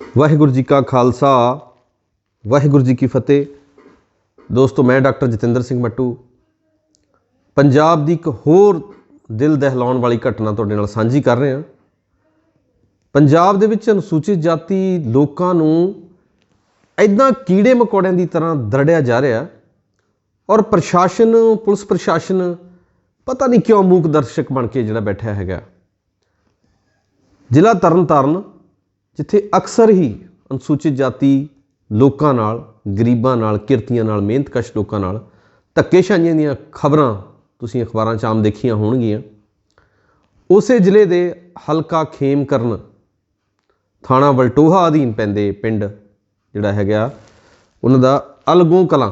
ਵਾਹਿਗੁਰੂ ਜੀ ਕਾ ਖਾਲਸਾ, ਵਾਹਿਗੁਰੂ ਜੀ ਕੀ ਫਤਿਹ। ਦੋਸਤੋ, ਮੈਂ ਡਾਕਟਰ ਜਤਿੰਦਰ ਸਿੰਘ ਮੱਟੂ। ਪੰਜਾਬ ਦੀ ਇੱਕ ਹੋਰ ਦਿਲ ਦਹਿਲਾਉਣ ਵਾਲੀ ਘਟਨਾ ਤੁਹਾਡੇ ਨਾਲ ਸਾਂਝੀ ਕਰ ਰਹੇ। ਹਾਂ ਪੰਜਾਬ ਦੇ ਵਿੱਚ ਅਨੁਸੂਚਿਤ ਜਾਤੀ ਲੋਕਾਂ ਨੂੰ ਐਦਾਂ ਕੀੜੇ ਮਕੌੜਿਆਂ ਦੀ ਤਰ੍ਹਾਂ ਦਰੜਿਆ ਜਾ ਰਿਹਾ। ਔਰ ਪ੍ਰਸ਼ਾਸਨ, ਪੁਲਿਸ ਪ੍ਰਸ਼ਾਸਨ ਪਤਾ ਨਹੀਂ ਕਿਉਂ ਮੂਕ ਦਰਸ਼ਕ ਬਣ ਕੇ ਜਿਹੜਾ ਬੈਠਾ ਹੈਗਾ। ਜ਼ਿਲ੍ਹਾ ਤਰਨਤਾਰਨ ਜਿੱਥੇ ਅਕਸਰ ਹੀ ਅਨੁਸੂਚਿਤ ਜਾਤੀ ਲੋਕਾਂ ਨਾਲ, ਗਰੀਬਾਂ ਨਾਲ, ਕਿਰਤੀਆਂ ਨਾਲ, ਮਿਹਨਤਕਸ਼ ਲੋਕਾਂ ਨਾਲ ਧੱਕੇਸ਼ਾਹੀਆਂ ਦੀਆਂ ਖਬਰਾਂ ਤੁਸੀਂ ਅਖਬਾਰਾਂ 'ਚ ਆਮ ਦੇਖੀਆਂ ਹੋਣਗੀਆਂ। ਉਸੇ ਜ਼ਿਲ੍ਹੇ ਦੇ ਹਲਕਾ ਖੇਮ ਕਰਨ ਥਾਣਾ ਵਲਟੋਹਾ ਅਧੀਨ ਪੈਂਦੇ ਪਿੰਡ ਜਿਹੜਾ ਹੈਗਾ, ਉਹਨਾਂ ਦਾ ਅਲਗੋਂ ਕਲਾਂ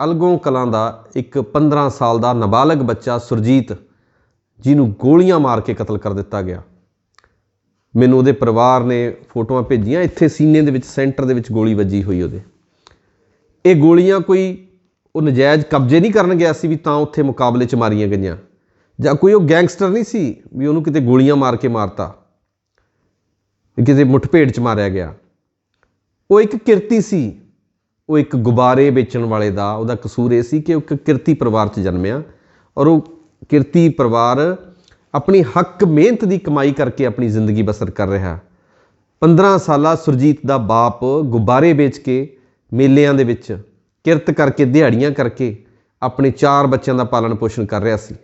ਅਲਗੋਂ ਕਲਾਂ ਦਾ ਇੱਕ 15 ਸਾਲ ਦਾ ਨਾਬਾਲਗ ਬੱਚਾ ਸੁਰਜੀਤ, ਜਿਹਨੂੰ ਗੋਲੀਆਂ ਮਾਰ ਕੇ ਕਤਲ ਕਰ ਦਿੱਤਾ ਗਿਆ। ਮੈਨੂੰ ਉਹਦੇ ਪਰਿਵਾਰ ਨੇ ਫੋਟੋਆਂ ਭੇਜੀਆਂ, ਇੱਥੇ ਸੀਨੇ ਦੇ ਵਿੱਚ, ਸੈਂਟਰ ਦੇ ਵਿੱਚ ਗੋਲੀ ਵੱਜੀ ਹੋਈ ਉਹਦੇ। ਇਹ ਗੋਲੀਆਂ ਕੋਈ ਉਹ ਨਜਾਇਜ਼ ਕਬਜ਼ੇ ਨਹੀਂ ਕਰਨ ਗਿਆ ਸੀ ਵੀ ਤਾਂ ਉੱਥੇ ਮੁਕਾਬਲੇ 'ਚ ਮਾਰੀਆਂ ਗਈਆਂ। ਜਾਂ ਕੋਈ ਉਹ ਗੈਂਗਸਟਰ ਨਹੀਂ ਸੀ ਵੀ ਉਹਨੂੰ ਕਿਤੇ ਗੋਲੀਆਂ ਮਾਰ ਕੇ ਮਾਰਤਾ, ਵੀ ਕਿਤੇ ਮੁੱਠਭੇੜ 'ਚ ਮਾਰਿਆ ਗਿਆ। ਉਹ ਇੱਕ ਕਿਰਤੀ ਸੀ, ਉਹ ਇੱਕ ਗੁਬਾਰੇ ਵੇਚਣ ਵਾਲੇ ਦਾ, ਉਹਦਾ ਕਸੂਰ ਇਹ ਸੀ ਕਿ ਉਹ ਇੱਕ ਕਿਰਤੀ ਪਰਿਵਾਰ 'ਚ ਜਨਮਿਆ। ਔਰ ਉਹ ਕਿਰਤੀ ਪਰਿਵਾਰ ਆਪਣੀ ਹੱਕ, ਮਿਹਨਤ ਦੀ ਕਮਾਈ ਕਰਕੇ ਆਪਣੀ ਜ਼ਿੰਦਗੀ ਬਸਰ ਕਰ ਰਿਹਾ। 15 ਸਾਲਾ ਸੁਰਜੀਤ ਦਾ ਬਾਪ ਗੁਬਾਰੇ ਵੇਚ ਕੇ ਮੇਲਿਆਂ ਦੇ ਵਿੱਚ ਕਿਰਤ ਕਰਕੇ, ਦਿਹਾੜੀਆਂ ਕਰਕੇ ਆਪਣੇ ਚਾਰ ਬੱਚਿਆਂ ਦਾ ਪਾਲਣ ਪੋਸ਼ਣ ਕਰ ਰਿਹਾ ਸੀ।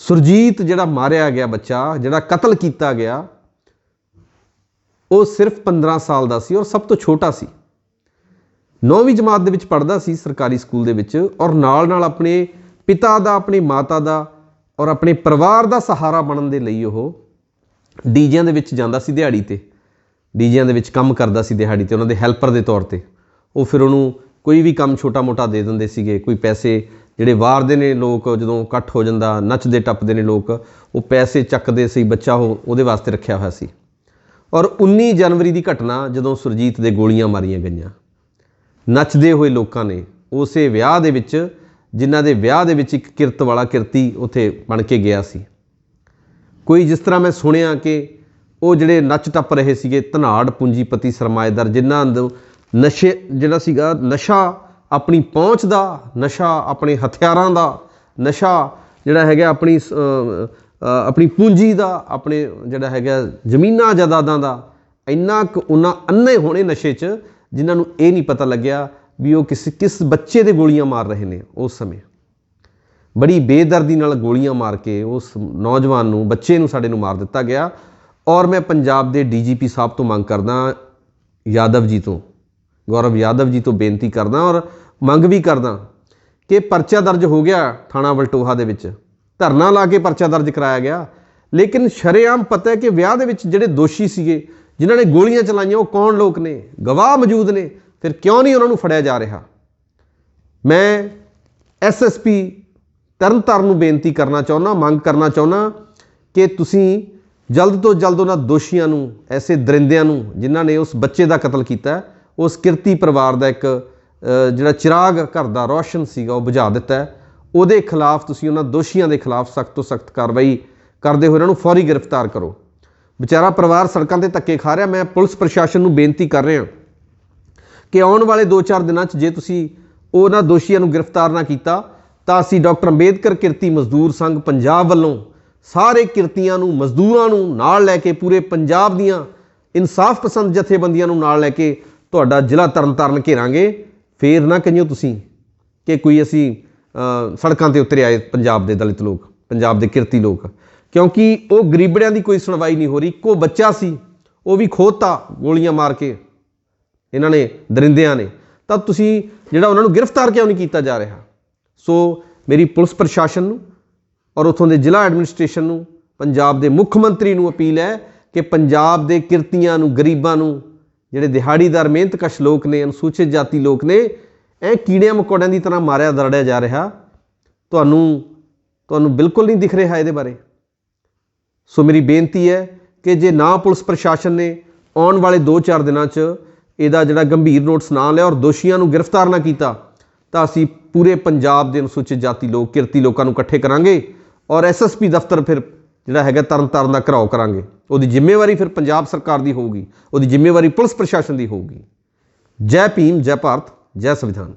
ਸੁਰਜੀਤ ਜਿਹੜਾ ਮਾਰਿਆ ਗਿਆ ਬੱਚਾ, ਜਿਹੜਾ ਕਤਲ ਕੀਤਾ ਗਿਆ, ਉਹ ਸਿਰਫ 15 ਸਾਲ ਦਾ ਸੀ ਔਰ ਸਭ ਤੋਂ ਛੋਟਾ ਸੀ। 9ਵੀਂ ਜਮਾਤ ਦੇ ਵਿੱਚ ਪੜ੍ਹਦਾ ਸੀ ਸਰਕਾਰੀ ਸਕੂਲ ਦੇ ਵਿੱਚ ਔਰ ਨਾਲ ਨਾਲ ਆਪਣੇ ਪਿਤਾ ਦਾ, ਆਪਣੀ ਮਾਤਾ ਦਾ ਔਰ ਆਪਣੇ ਪਰਿਵਾਰ ਦਾ ਸਹਾਰਾ ਬਣਨ ਦੇ ਲਈ ਉਹ ਡੀਜਿਆਂ ਦੇ ਵਿੱਚ ਜਾਂਦਾ ਸੀ ਦਿਹਾੜੀ ਤੇ। ਡੀਜਿਆਂ ਦੇ ਵਿੱਚ ਕੰਮ ਕਰਦਾ ਸੀ ਦਿਹਾੜੀ ਤੇ, ਉਹਨਾਂ ਦੇ ਹੈਲਪਰ ਦੇ ਤੌਰ ਤੇ। ਉਹ ਫਿਰ ਉਹਨੂੰ ਕੋਈ ਵੀ ਕੰਮ ਛੋਟਾ-ਮੋਟਾ ਦੇ ਦਿੰਦੇ ਸੀਗੇ, ਕੋਈ ਪੈਸੇ ਜਿਹੜੇ ਵਾਰਦੇ ਨੇ ਲੋਕ, ਜਦੋਂ ਇਕੱਠ ਹੋ ਜਾਂਦਾ, ਨੱਚਦੇ, ਟੱਪਦੇ ਨੇ ਲੋਕ, ਉਹ ਪੈਸੇ ਚੱਕਦੇ ਸੀ, ਬੱਚਾ ਉਹ, ਉਹਦੇ ਵਾਸਤੇ ਰੱਖਿਆ ਹੋਇਆ ਸੀ। ਔਰ 19 ਜਨਵਰੀ ਦੀ ਘਟਨਾ ਜਦੋਂ ਸੁਰਜੀਤ ਦੇ ਗੋਲੀਆਂ ਮਾਰੀਆਂ ਗਈਆਂ। ਨੱਚਦੇ ਹੋਏ ਲੋਕਾਂ ਨੇ ਉਸੇ ਵਿਆਹ ਦੇ ਵਿੱਚ ਜਿਨ੍ਹਾਂ ਦੇ ਵਿਆਹ ਦੇ ਵਿੱਚ ਇੱਕ ਕਿਰਤ ਵਾਲਾ ਕਿਰਤੀ ਉੱਥੇ ਬਣ ਕੇ ਗਿਆ ਸੀ। ਕੋਈ ਜਿਸ ਤਰ੍ਹਾਂ ਮੈਂ ਸੁਣਿਆ ਕਿ ਉਹ ਜਿਹੜੇ ਨੱਚ ਟੱਪ ਰਹੇ ਸੀਗੇ, ਧਨਾੜ, ਪੂੰਜੀਪਤੀ, ਸਰਮਾਏਦਾਰ, ਜਿਨ੍ਹਾਂ ਨੂੰ ਨਸ਼ੇ ਜਿਹੜਾ ਸੀਗਾ, ਨਸ਼ਾ ਆਪਣੀ ਪਹੁੰਚ ਦਾ, ਨਸ਼ਾ ਆਪਣੇ ਹਥਿਆਰਾਂ ਦਾ, ਨਸ਼ਾ ਜਿਹੜਾ ਹੈਗਾ ਆਪਣੀ ਸ- ਆਪਣੀ ਪੂੰਜੀ ਦਾ, ਆਪਣੇ ਜਿਹੜਾ ਹੈਗਾ ਜ਼ਮੀਨਾਂ ਜਾਇਦਾਦਾਂ ਦਾ, ਇੰਨਾ ਕੁ ਉਹਨਾਂ ਅੰਨੇ ਹੋਣੇ ਨਸ਼ੇ 'ਚ, ਜਿਨ੍ਹਾਂ ਨੂੰ ਇਹ ਨਹੀਂ ਪਤਾ ਲੱਗਿਆ ਵੀ ਉਹ ਕਿਸ ਕਿਸ ਬੱਚੇ ਦੇ ਗੋਲੀਆਂ ਮਾਰ ਰਹੇ ਨੇ ਉਸ ਸਮੇਂ। ਬੜੀ ਬੇਦਰਦੀ ਨਾਲ ਗੋਲੀਆਂ ਮਾਰ ਕੇ ਉਸ ਨੌਜਵਾਨ ਨੂੰ, ਬੱਚੇ ਨੂੰ ਸਾਡੇ ਨੂੰ ਮਾਰ ਦਿੱਤਾ ਗਿਆ। ਔਰ ਮੈਂ ਪੰਜਾਬ ਦੇ ਡੀਜੀਪੀ ਸਾਹਿਬ ਤੋਂ ਮੰਗ ਕਰਦਾ, ਯਾਦਵ ਜੀ ਤੋਂ, ਗੌਰਵ ਯਾਦਵ ਜੀ ਤੋਂ ਬੇਨਤੀ ਕਰਦਾ ਔਰ ਮੰਗ ਵੀ ਕਰਦਾ ਕਿ ਪਰਚਾ ਦਰਜ ਹੋ ਗਿਆ ਥਾਣਾ ਵਲਟੋਹਾ ਦੇ ਵਿੱਚ। ਧਰਨਾ ਲਾ ਕੇ ਪਰਚਾ ਦਰਜ ਕਰਾਇਆ ਗਿਆ। ਲੇਕਿਨ ਸ਼ਰੇਆਮ ਪਤਾ ਹੈ ਕਿ ਵਿਆਹ ਦੇ ਵਿੱਚ ਜਿਹੜੇ ਦੋਸ਼ੀ ਸੀਗੇ, ਜਿਨ੍ਹਾਂ ਨੇ ਗੋਲੀਆਂ ਚਲਾਈਆਂ, ਉਹ ਕੌਣ ਲੋਕ ਨੇ? ਗਵਾਹ ਮੌਜੂਦ ਨੇ। ਫਿਰ ਕਿਉਂ ਨਹੀਂ ਉਹਨਾਂ ਨੂੰ ਫੜਿਆ ਜਾ ਰਿਹਾ? ਮੈਂ ਐਸਐਸਪੀ ਤਰਨਤਾਰਨ ਨੂੰ ਬੇਨਤੀ ਕਰਨਾ ਚਾਹੁੰਦਾ ਮੰਗ ਕਰਨਾ ਚਾਹੁੰਦਾ ਕਿ ਤੁਸੀਂ ਜਲਦ ਤੋਂ ਜਲਦ ਉਹਨਾਂ ਦੋਸ਼ੀਆਂ ਨੂੰ, ਐਸੇ ਦਰਿੰਦਿਆਂ ਨੂੰ, ਜਿਨ੍ਹਾਂ ਨੇ ਉਸ ਬੱਚੇ ਦਾ ਕਤਲ ਕੀਤਾ, ਉਸ ਕਿਰਤੀ ਪਰਿਵਾਰ ਦਾ ਇੱਕ ਜਿਹੜਾ ਚਿਰਾਗ ਘਰ ਦਾ ਰੋਸ਼ਨ ਸੀਗਾ, ਉਹ ਬੁਝਾ ਦਿੱਤਾ ਉਹਦੇ ਖਿਲਾਫ ਤੁਸੀਂ ਉਹਨਾਂ ਦੋਸ਼ੀਆਂ ਦੇ ਖਿਲਾਫ ਸਖਤ ਤੋਂ ਸਖਤ ਕਾਰਵਾਈ ਕਰਦੇ ਹੋਏ ਉਹਨਾਂ ਨੂੰ ਫੌਰੀ ਗ੍ਰਿਫਤਾਰ ਕਰੋ। ਵਿਚਾਰਾ ਪਰਿਵਾਰ ਸੜਕਾਂ ਤੇ ਧੱਕੇ ਖਾ ਰਿਹਾ, ਮੈਂ ਪੁਲਿਸ ਪ੍ਰਸ਼ਾਸਨ ਨੂੰ ਬੇਨਤੀ ਕਰ ਰਿਹਾ। ਕਿ ਆਉਣ ਵਾਲੇ 2-4 ਦਿਨਾਂ 'ਚ ਜੇ ਤੁਸੀਂ ਉਹਨਾਂ ਦੋਸ਼ੀਆਂ ਨੂੰ ਗ੍ਰਿਫਤਾਰ ਨਾ ਕੀਤਾ, ਤਾਂ ਅਸੀਂ ਡਾਕਟਰ ਅੰਬੇਦਕਰ ਕਿਰਤੀ ਮਜ਼ਦੂਰ ਸੰਘ ਪੰਜਾਬ ਵੱਲੋਂ ਸਾਰੇ ਕਿਰਤੀਆਂ ਨੂੰ, ਮਜ਼ਦੂਰਾਂ ਨੂੰ ਨਾਲ ਲੈ ਕੇ ਪੂਰੇ ਪੰਜਾਬ ਦੀਆਂ ਇਨਸਾਫ ਪਸੰਦ ਜਥੇਬੰਦੀਆਂ ਨੂੰ ਨਾਲ ਲੈ ਕੇ ਤੁਹਾਡਾ ਜ਼ਿਲ੍ਹਾ ਤਰਨਤਾਰਨ ਘੇਰਾਂਗੇ। ਫੇਰ ਨਾ ਕਹੀਓ ਤੁਸੀਂ ਕਿ ਕੋਈ ਅਸੀਂ ਸੜਕਾਂ ਤੇ ਉਤਰੇ ਆਏ ਪੰਜਾਬ ਦੇ ਦਲਿਤ ਲੋਕ, ਪੰਜਾਬ ਦੇ ਕਿਰਤੀ ਲੋਕ। ਕਿਉਂਕਿ ਉਹ ਗਰੀਬੜਿਆਂ ਦੀ ਕੋਈ ਸੁਣਵਾਈ ਨਹੀਂ ਹੋ ਰਹੀ, ਇੱਕੋ ਬੱਚਾ ਸੀ, ਉਹ ਵੀ ਖੋਤਾ ਗੋਲੀਆਂ ਮਾਰ ਕੇ। ਇਹਨਾਂ ਨੇ, ਦਰਿੰਦਿਆਂ ਨੇ, ਤਾਂ ਤੁਸੀਂ ਜਿਹੜਾ ਉਹਨਾਂ ਨੂੰ ਗ੍ਰਿਫਤਾਰ ਕਿਉਂ ਨਹੀਂ ਕੀਤਾ ਜਾ ਰਿਹਾ? ਸੋ ਮੇਰੀ ਪੁਲਿਸ ਪ੍ਰਸ਼ਾਸਨ ਨੂੰ ਔਰ ਉਥੋਂ ਦੇ ਜ਼ਿਲ੍ਹਾ ਐਡਮਿਨਿਸਟ੍ਰੇਸ਼ਨ ਨੂੰ, ਪੰਜਾਬ ਦੇ ਮੁੱਖ ਮੰਤਰੀ ਨੂੰ ਅਪੀਲ ਹੈ ਕਿ ਪੰਜਾਬ ਦੇ ਕਿਰਤੀਆਂ ਨੂੰ, ਗਰੀਬਾਂ ਨੂੰ, ਜਿਹੜੇ ਦਿਹਾੜੀਦਾਰ, ਮਿਹਨਤਕਸ਼ ਲੋਕ ਨੇ, ਅਨੁਸੂਚਿਤ ਜਾਤੀ ਲੋਕ ਨੇ ਇਹ ਕੀੜਿਆਂ ਮਕੌੜਿਆਂ ਦੀ ਤਰ੍ਹਾਂ ਮਾਰਿਆ ਦਰੜਿਆ ਜਾ ਰਿਹਾ, ਤੁਹਾਨੂੰ ਤੁਹਾਨੂੰ ਬਿਲਕੁਲ ਨਹੀਂ ਦਿਖ ਰਿਹਾ ਇਹਦੇ ਬਾਰੇ। ਸੋ ਮੇਰੀ ਬੇਨਤੀ ਹੈ ਕਿ ਜੇ ਨਾ ਪੁਲਿਸ ਪ੍ਰਸ਼ਾਸਨ ਨੇ ਆਉਣ ਵਾਲੇ 2-4 ਦਿਨਾਂ 'ਚ ਇਹਦਾ ਜਿਹੜਾ ਗੰਭੀਰ ਨੋਟਸ ਨਾ ਲਿਆ ਔਰ ਦੋਸ਼ੀਆਂ ਨੂੰ ਗ੍ਰਿਫਤਾਰ ਨਾ ਕੀਤਾ, ਤਾਂ ਅਸੀਂ ਪੂਰੇ ਪੰਜਾਬ ਦੇ ਅਨੁਸੂਚਿਤ ਜਾਤੀ ਲੋਕ, ਕਿਰਤੀ ਲੋਕਾਂ ਨੂੰ ਇਕੱਠੇ ਕਰਾਂਗੇ ਔਰ ਐਸਐਸਪੀ ਦਫ਼ਤਰ ਫਿਰ ਜਿਹੜਾ ਹੈਗਾ ਤਰਨਤਾਰਨ ਦਾ ਘਰਾਓ ਕਰਾਂਗੇ। ਉਹਦੀ ਜ਼ਿੰਮੇਵਾਰੀ ਫਿਰ ਪੰਜਾਬ ਸਰਕਾਰ ਦੀ ਹੋਊਗੀ, ਉਹਦੀ ਜ਼ਿੰਮੇਵਾਰੀ ਪੁਲਿਸ ਪ੍ਰਸ਼ਾਸਨ ਦੀ ਹੋਊਗੀ। ਜੈ ਭੀਮ, ਜੈ ਭਾਰਤ, ਜੈ ਸੰਵਿਧਾਨ।